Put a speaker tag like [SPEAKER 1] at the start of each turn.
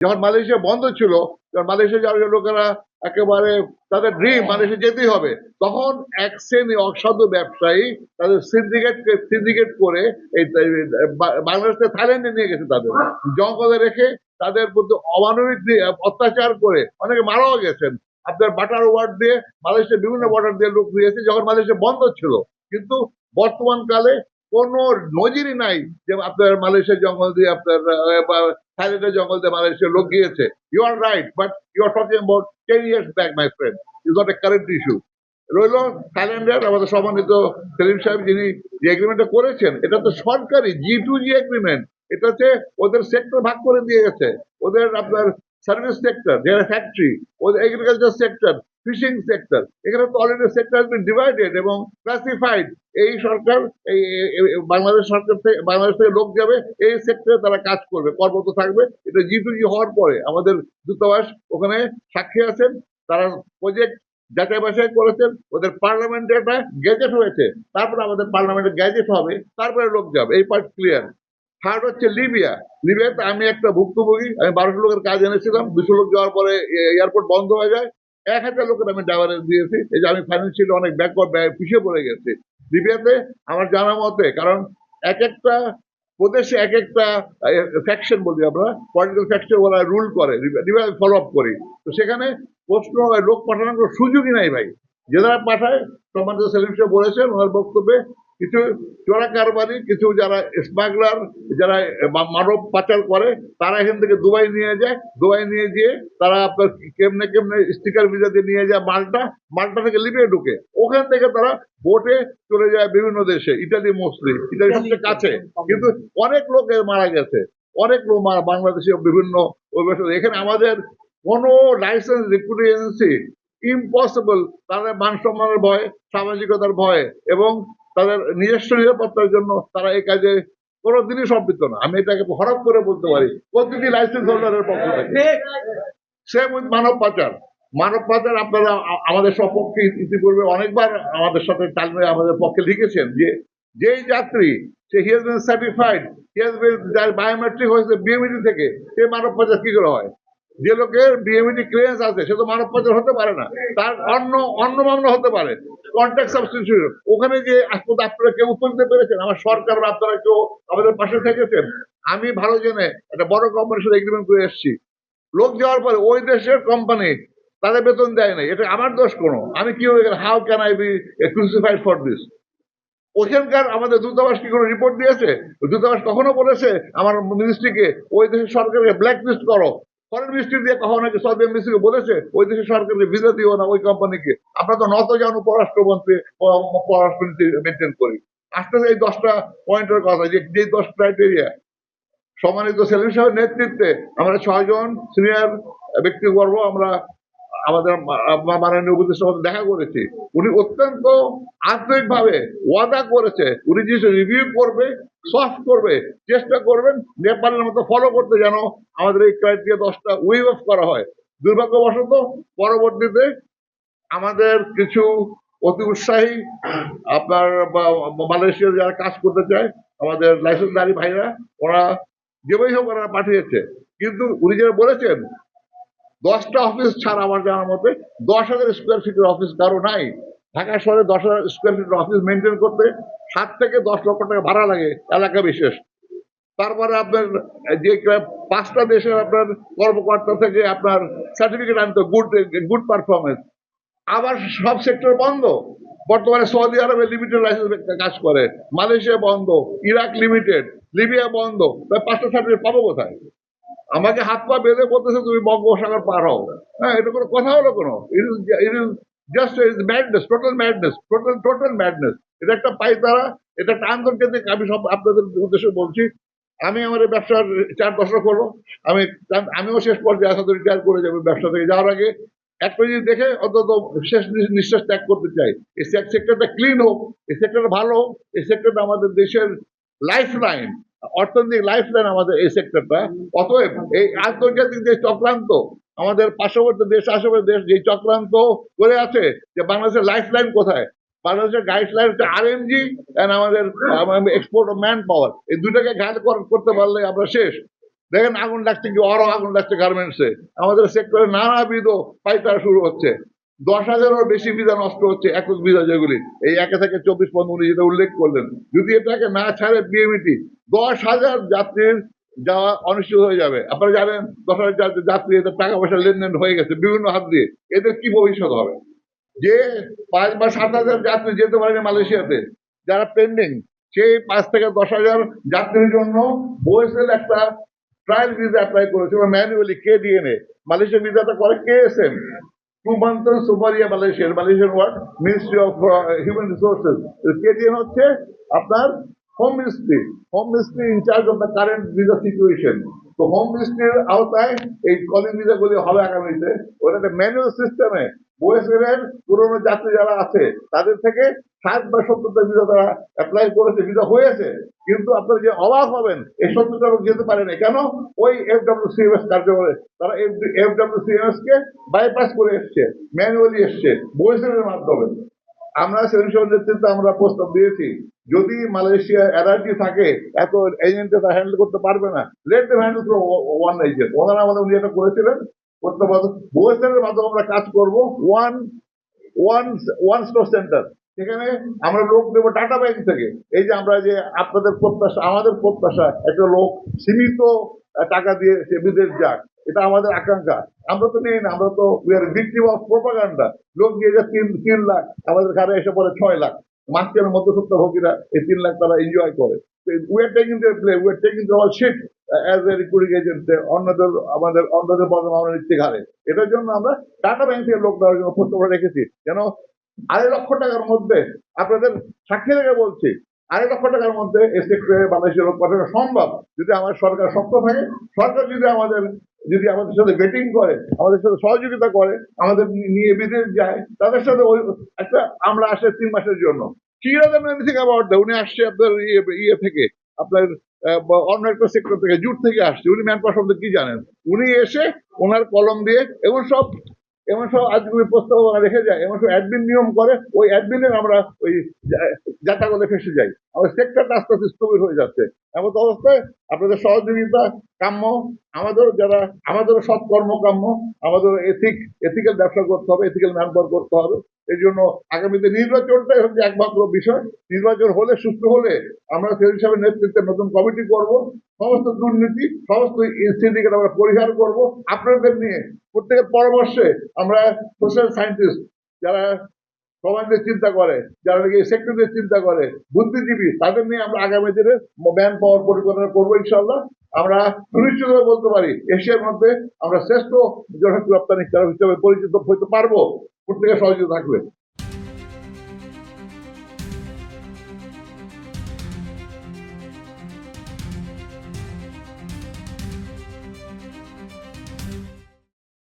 [SPEAKER 1] যখন মালয়েশিয়া বন্ধ ছিল, যখন মালয়েশিয়া যাওয়ার লোকেরা একেবারে তাদের ড্রিম মালয়েশিয়া যেতেই হবে, তখন এক শ্রেণি অসাধু ব্যবসায়ী তাদের সিন্ডিকেট সিন্ডিকেট করে এই বাংলাদেশ থাইল্যান্ডে নিয়ে গেছে তাদের। জঙ্গলে রেখে তাদের প্রতি অমানবিক অত্যাচার করে অনেকে মারাও গেছেন। আপনার বাটার ওয়ার্ড দিয়ে মালয়েশিয়ার বিভিন্ন বর্ডার দিয়ে লোক দিয়েছে যখন মালয়েশিয়া বন্ধ ছিল। কিন্তু বর্তমান কালে কোনো নজিরই নাই যে আপনার মালয়েশিয়ার জঙ্গল দিয়ে আপনার থাইল্যান্ডের জঙ্গল দিয়ে মালয়েশিয়ার লোক গিয়েছে। You are right but you are talking about ten years back my friend is not a current issue রইল থাইল্যান্ডের আমাদের সম্মানিত সেলিম সাহেব, যিনি যে এগ্রিমেন্টটা করেছেন, এটা তো সরকারি জি টু জি এগ্রিমেন্ট এটা হচ্ছে ওদের সেক্টর ভাগ করে দিয়ে গেছে। ওদের আপনার সার্ভিস সেক্টর যারা ফ্যাক্টরি ওদের এগ্রিকালচার সেক্টর ফিশিং সেক্টর এখানে তো অলরেডি সেক্টর ডিভাইডেড এবং ক্লাসিফাইড এই সরকার, এই- বাংলাদেশ সরকার থেকে, বাংলাদেশ থেকে লোক যাবে, এই সেক্টরে তারা কাজ করবে কর্মরত থাকবে। এটা জি টু জি হওয়ার পরে আমাদের দূতাবাস ওখানে সাক্ষী আছেন, তারা প্রজেক্ট যাচাই বাছাই করেছেন, ওদের পার্লামেন্টে একটা গ্যাজেট হয়েছে, তারপরে আমাদের পার্লামেন্টে গ্যাজেট হবে, তারপরে লোক যাবে, এই পার্ট ক্লিয়ার থার্ড হচ্ছে লিবিয়া লিবিয়াতে আমি একটা ভুক্তভোগী, আমি বারোশো লোকের কাজ এনেছিলাম, দুশো লোক যাওয়ার পরে এয়ারপোর্ট বন্ধ হয়ে যায় এক হাজার লোকের আমি ড্রাইভারে দিয়েছি। এই যে আমি ফাইন্যান্সিয়ালি অনেক ব্যাকওয়ার্ড পিছিয়ে পড়ে গেছি। লিবিয়াতে আমার জানা মতে, কারণ এক একটা প্রদেশে এক একটা ফ্যাকশন বলি আমরা পলিটিক্যাল ফ্যাকশন ওরা রুল করে। লিবিয়া ফলো আপ করি। তো সেখানে প্রশ্ন লোক পাঠানোর সুযোগই নাই ভাই। যে যারা পাঠায়, সম্মানিত সেলিম বলেছেন, ওনার বক্তব্যে কিছু চোরা কারবারি কিছু যারা স্মাগলার যারা মানব পাচার করে তারা এখান থেকে দুবাই নিয়ে যায়। দুবাই নিয়ে গিয়ে তারা আপনার কেমনে কেমনে স্টিকার ভিজা দিয়ে নিয়ে যায় মালটা মালটা থেকে লিবিয়ে ঢুকে। ওখান থেকে তারা বোটে চলে যায় বিভিন্ন দেশে ইটালি মোস্টলি ইটালি সবচেয়ে কাছে। কিন্তু অনেক লোক মারা গেছে। অনেক লোক মারা বাংলাদেশে বিভিন্ন এখানে আমাদের কোনো লাইসেন্স রিক্রুটিং এজেন্সি ইম্পসিবল তাদের মান সম্মানের ভয় সামাজিকতার ভয় এবং তাদের নিজস্ব নিরাপত্তার জন্য তারা এই কাজে কোনোদিনই সম্পৃক্ত না। আমি এটাকে হরপ করে বলতে পারি, প্রতিটি লাইসেন্স হোল্ডারের পক্ষ থেকে। সেম উইথ মানব পাচার। মানব পাচার আপনারা আমাদের সপক্ষে ইতিপূর্বে অনেকবার আমাদের সাথে তালমে আমাদের পক্ষে লিখেছেন যে, যেই যাত্রী, সে হিয়াজ বিন সার্টিফাইড হিয়াজ বিন যার বায়োমেট্রিক হয়েছে বিএমইডি থেকে, সে মানব পাচার কি করে হয়? যে লোকের বিএমইডি ক্লিয়ারেন্স আছে, সে তো মানব পাচার হতে পারে না। তার অন্য অন্য মামলা হতে পারে। কন্ট্যাক্ট সাবস্টিটিউশন ওখানে যে আজ আপনারা কেউ উত্তর দিতে পেরেছেন, আমার সরকার বা আপনারা কেউ আমাদের পাশে থেকেছেন, আমি ভালো জেনে একটা বড় কোম্পানির সাথে এগ্রিমেন্ট করে এসেছি। লোক যাওয়ার পরে ওই দেশের কোম্পানি তাদের বেতন দেয় নাই। এটা আমার দোষ কোনো। আমি কি হয়ে গেল how can I be crucified for this ওখানকার আমাদের দূতাবাস কি কোনো রিপোর্ট দিয়েছে? দূতাবাস কখনো বলেছে, আমার মিনিস্ট্রিকে ওই দেশের সরকারকে ব্ল্যাক লিস্ট করো। ফরেন মিনিস্ট্রি দিয়ে কখনো নাকি সৌদি মিনিস্ট্রিকে বলেছে? ওই দেশের সরকারকে ভিসা দিও না, ওই কোম্পানিকে আমরা তো নত জানো পররাষ্ট্রমন্ত্রী পররাষ্ট্রনীতি মেনটেন করি। আস্তে এই দশটা পয়েন্টের কথা, যে যে দশ ক্রাইটেরিয়া সম্মানিত সেলিম সাহেবের নেতৃত্বে আমরা ছয়জন সিনিয়র ব্যক্তিবর্গ আমরা আমাদের মাননীয় উপদেষ্টার সাথে দেখা করেছি। উনি অত্যন্ত আন্তরিকভাবে ওয়াদা করেছে। উনি যে রিভিউ করবে সফট করবে, চেষ্টা করবেন নেপালের মতো ফলো করতে যেন আমাদের এই ক্রাইটেরিয়া দশটা উইভ অফ করা হয়। দুর্ভাগ্যবশত পরবর্তীতে আমাদের কিছু অতি উৎসাহী, আপনার মালয়েশিয়ার যারা কাজ করতে চায়, আমাদের লাইসেন্সদারি ভাইরা, ওরা যেভাবেই হোক ওরা পাঠিয়েছে। কিন্তু উনি যারা বলেছেন দশটা অফিস ছাড়া আমার জানার মতে দশ হাজার স্কোয়ার ফিটের অফিস কারও নাই। ঢাকা শহরে দশ হাজার স্কোয়ার ফিটের অফিস মেনটেন করতে সাত থেকে দশ লক্ষ টাকা ভাড়া লাগে এলাকা বিশেষ। তারপরে আপনার যে পাঁচটা দেশের আপনার কর্মকর্তা থেকে আপনার সার্টিফিকেট আনতে গুড গুড পারফরমেন্স আবার সব সেক্টর বন্ধ। বর্তমানে সৌদি আরবে লিমিটেড লাইসেন্স কাজ করে। মালয়েশিয়া বন্ধ। ইরাক লিমিটেড লিবিয়া বন্ধ। পাঁচটা সার্টিফিকেট পাবো কোথায়? আমাকে হাত পা বেঁধে বলতেছে, তুমি বঙ্গোপসাগর পার হও। হ্যাঁ এটা কোনো কথা হলো কোনো? It is it is just madness total madness total total madness এটা একটা পাইতারা, এটা একটা আন্তর্জাতিক, আমি সব আপনাদের উদ্দেশ্যে বলছি। আমি আমার ব্যবসার চার দশক হলো আমি, আমিও শেষ পর্যায়ে আসাদ রিটায়ার করে যাব ব্যবসা থেকে যাওয়ার আগে। একটা জিনিস দেখে অন্তত শেষ নিঃশ্বাস ত্যাগ করতে চাই। এই সেক্টরটা ক্লিন হোক, এই সেক্টরটা ভালো হোক, এই সেক্টরটা আমাদের দেশের লাইফ লাইন অর্থনৈতিক লাইফ লাইন আমাদের এই সেক্টরটা অতএব এই আন্তর্জাতিক যে চক্রান্ত, আমাদের পার্শ্ববর্তী দেশ, আশেপাশে দেশ যে চক্রান্ত করে আছে, যে বাংলাদেশের লাইফ লাইন কোথায়? বাংলাদেশের গাইডলাইন হচ্ছে আর আরএমজি এন্ড আমাদের এক্সপোর্ট অফ ম্যান পাওয়ার এই দুটাকে ঘাট করতে পারলে আমরা শেষ। দেখেন আগুন লাগছে কি আরও আগুন লাগছে গার্মেন্টসে আমাদের সেক্টরে নানাবিধ পাইতারা শুরু হচ্ছে। দশ হাজারেরও বেশি ভিসা নষ্ট হচ্ছে একক ভিসা যেগুলি। এই একে থেকে চব্বিশ পনেরো উনি যেটা উল্লেখ করলেন। যদি এটাকে না ছাড়ে বিএমইটি দশ হাজার যাত্রীর যাওয়া অনিশ্চিত হয়ে যাবে। আপনারা জানেন, দশ হাজার যাত্রী- এদের টাকা পয়সা লেনদেন হয়ে গেছে, বিভিন্ন হাত দিয়ে। এদের কি ভবিষ্যৎ হবে? যে পাঁচ বা সাত হাজার যাত্রী যেতে পারেনি মালয়েশিয়াতে, যারা পেন্ডিং সেই পাঁচ থেকে দশ হাজার যাত্রীর জন্য ওএসএল একটা ট্রায়াল ভিসা অ্যাপ্লাই করেছে ম্যানুয়ালি কে ডিএনএ মালয়েশিয়া ভিসাটা করে কে এস এম মান্থ সুপারিয়া মালয়েশিয়ার Malaysian ward ministry of human resources KDM হচ্ছে আপনার home ministry home ministry incharge of the current visa situation তো হোম মিনিস্ট্রির আওতায় এই কলিং ভিজাগুলি হবে আগামীতে। ওটা একটা ম্যানুয়াল সিস্টেমে ওয়েসের পুরোনো যাত্রী যারা আছে, তাদের থেকে ষাট বা সত্তরটা ভিসা তারা অ্যাপ্লাই করেছে ভিসা হয়েছে। কিন্তু আপনারা যে অবাক হবেন, এই সত্তরটা লোক যেতে পারেনি কেন? ওই এফ ডাব্লিউ সিএমএস কার্যকরে তারা এফ ডাব্লিউ সিএমএস কে বাইপাস করে এসছে ম্যানুয়ালি এসছে বইসের মাধ্যমে। আমরা সেন্সর নেতৃত্বে আমরা প্রস্তাব দিয়েছি, যদি মালয়েশিয়া অ্যালার্জি থাকে, এত এজেন্টে তা হ্যান্ডেল করতে পারবে না। Let them handle through one agent ওনারা আমাদের উনি এটা করেছিলেন করতে পারব বইসের মাধ্যমে আমরা কাজ করব one one one store centre সেখানে আমরা লোক দেবো টাটা ব্যাংক থেকে। এই যে আমরা যে আপনাদের প্রত্যাশা, আমাদের প্রত্যাশা, একটা লোক সীমিত টাকা দিয়ে সে বিদেশ যাক, এটা আমাদের আকাঙ্ক্ষা। আমরা তো নেই না, আমরা তো we are victim of propaganda লোক দিয়ে যায় তিন তিন লাখ, আমাদের ঘরে এসে পড়ে ছয় লাখ। মাঝখানে মধ্যসত্ত্ব ভোগীরা এই তিন লাখ তারা এনজয় করে। We are taking the play we are taking the all as a recruiting agent অন্যদের, আমাদের অন্যদের বদনাম আমরা নিচ্ছি ঘাড়ে। এটার জন্য আমরা টাটা ব্যাংক থেকে লোক দেওয়ার জন্য প্রস্তাব রেখেছি। যেন আড়াই লক্ষ টাকার মধ্যে আপনাদের সাক্ষী রেখে বলছি, আড়াই লক্ষ টাকার মধ্যে সেক্টরে বাংলাদেশের লোক পাঠানো সম্ভব। যদি আমার সরকার শক্ত থাকে, সরকার যদি আমাদের যদি আমাদের সাথে বেটিং করে, আমাদের সাথে সহযোগিতা করে, আমাদের নিয়ে বিদেশ যায়, তাদের সাথে ওই একটা আমরা আসে তিন মাসের জন্য। কি রাজার এনিথিং অ্যাবাউট উনি আসছে আপনার ইয়ে ইয়ে থেকে। আপনার অন্য একটা সেক্টর থেকে, জুট থেকে আসছে। উনি ম্যান পাওয়ার সম্বন্ধে কি জানেন? উনি এসে ওনার কলম দিয়ে এমন সব এমন সব আজগুবি প্রস্তাব রেখে যায়, এমন সব অ্যাডমিন নিয়ম করে, ওই অ্যাডমিনের আমরা ওই যাতা করে ফেসে যাই। আমাদের সেক্টরটা আস্তে আস্তে স্থবির হয়ে যাচ্ছে। এমন অবস্থায় আপনাদের সহযোগিতা কাম্য, আমাদের যারা আমাদেরও সৎকর্ম কাম্য আমাদের এথিক এথিক্যাল ব্যবসা করতে হবে এথিক্যাল ম্যান করতে হবে। এই জন্য আগামীতে নির্বাচনটাই হচ্ছে একমাত্র বিষয়। নির্বাচন হলে সুস্থ হলে আমরা সেই হিসাবে নেতৃত্বে নতুন কমিটি করব, সমস্ত দুর্নীতি, সমস্ত সিন্ডিকেট আমরা পরিহার করব। আপনাদের নিয়ে প্রত্যেকের পরামর্শে আমরা সোশ্যাল সায়েন্টিস্ট যারা সমাজের চিন্তা করে, যারা নাকি সেক্টরের চিন্তা করে, বুদ্ধিজীবী, তাদের নিয়ে আমরা আগামী দিনে ম্যান পাওয়ার পরিকল্পনা করব ইনশাল্লাহ আমরা সুনিশ্চিতভাবে বলতে পারি, এশিয়ার মধ্যে আমরা শ্রেষ্ঠ জনশক্তি রপ্তানি হিসাবে পরিচিত হইতে পারব। প্রত্যেকের সহযোগিতা থাকবে